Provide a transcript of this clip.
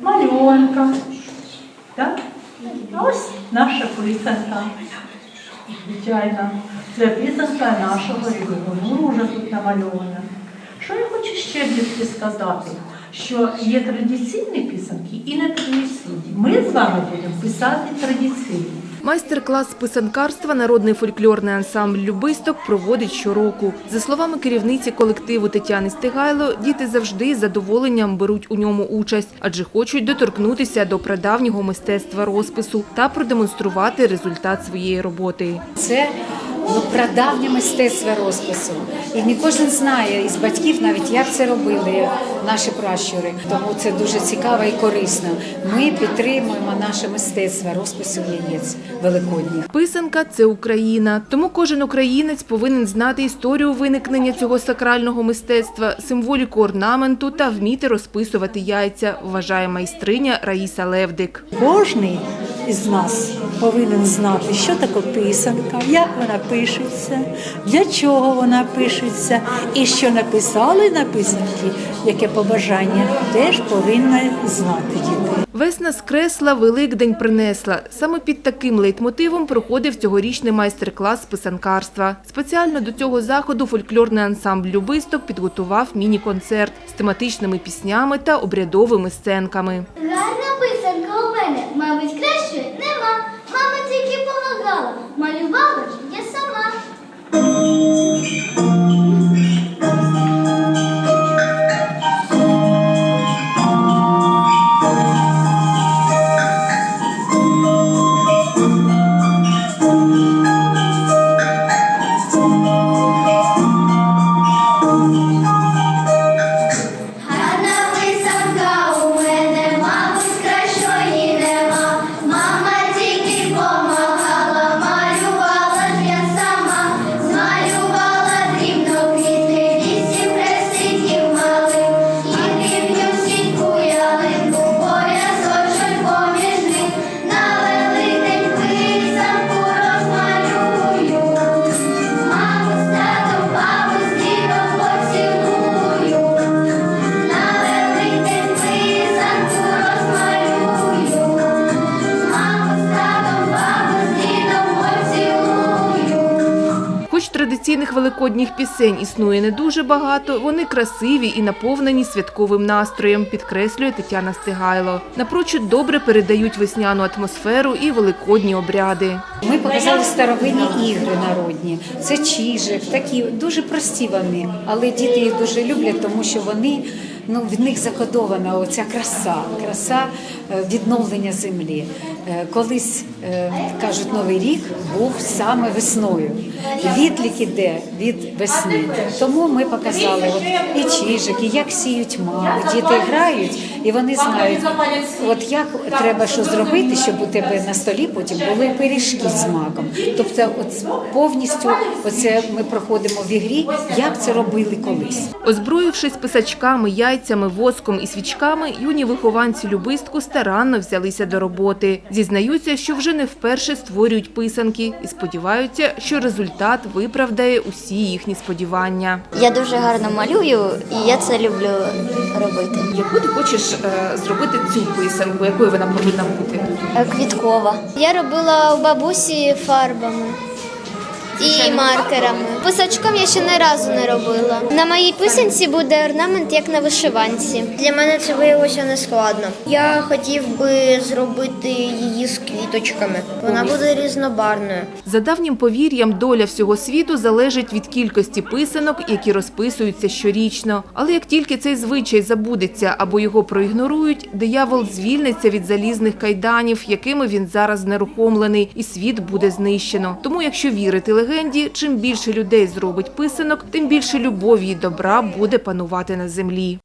Мальонка. Так? А ось наша писанка. Звичайно, це писанка нашого регіону. дуже тут намальована. Що я хочу ще дітки сказати? Що є традиційні писанки і нетрадиційні. Ми з вами будемо писати традиційні. Майстер-клас писанкарства народний фольклорний ансамбль Любисток проводить щороку. За словами керівниці колективу Тетяни Стигайло, діти завжди з задоволенням беруть у ньому участь, адже хочуть доторкнутися до прадавнього мистецтва розпису та продемонструвати результат своєї роботи. Це ну, прадавнє мистецтво розпису. І не кожен знає із батьків навіть, як це робили наші пращури. Тому це дуже цікаво і корисно. Ми підтримуємо наше мистецтво розпису яєць великодніх. Писанка це Україна. Тому кожен українець повинен знати історію виникнення цього сакрального мистецтва, символіку орнаменту та вміти розписувати яйця, вважає майстриня Раїса Левдик. Кожний із нас повинен знати, що таке писанка, як вона пишеться, для чого вона пишеться, і що написали на писанці, яке побажання, теж повинні знати діти. Весна скресла, Великдень принесла. Саме під таким лейтмотивом проходив цьогорічний майстер-клас з писанкарства. Спеціально до цього заходу фольклорний ансамбль Любисток підготував міні-концерт з тематичними піснями та обрядовими сценками. Гарна писанка у мене, мабуть, традиційних великодніх пісень існує не дуже багато, вони красиві і наповнені святковим настроєм, підкреслює Тетяна Стигайло. Напрочуд добре передають весняну атмосферу і великодні обряди. Ми показали старовинні ігри народні. Це чижик, такі дуже прості вони, але діти їх дуже люблять, тому що вони ну в них закодована оця краса, краса е, відновлення землі. Е, Колись е, кажуть, новий рік був саме весною. Відлік іде від весни. Тому ми показали от і чижик, і як сіють мали. Діти грають, і вони знають, от як треба що зробити, щоб у тебе на столі потім були пиріжки з маком. Тобто, от повністю оце ми проходимо в ігрі, як це робили колись. Озброївшись писачками, яйцями, воском і свічками, юні вихованці любистку старанно взялися до роботи. Зізнаються, що вже не вперше створюють писанки і сподіваються, що результат виправдає усі їхні сподівання. Я дуже гарно малюю, і я це люблю робити. Яку ти хочеш е, зробити цю писанку? Якою вона повинна бути? Е, Квіткова. Я робила у бабусі фарбами. І маркерами. Писачком я ще ні разу не робила. На моїй писанці буде орнамент, як на вишиванці. Для мене це виявилося не складно. Я хотів би зробити її з квіточками. Вона буде різнобарвною. За давнім повір'ям, доля всього світу залежить від кількості писанок, які розписуються щорічно. Але як тільки цей звичай забудеться або його проігнорують, диявол звільниться від залізних кайданів, якими він зараз знерухомлений, і світ буде знищено. Тому, якщо вірити легенді, чим більше людей зробить писанок, тим більше любові і добра буде панувати на землі.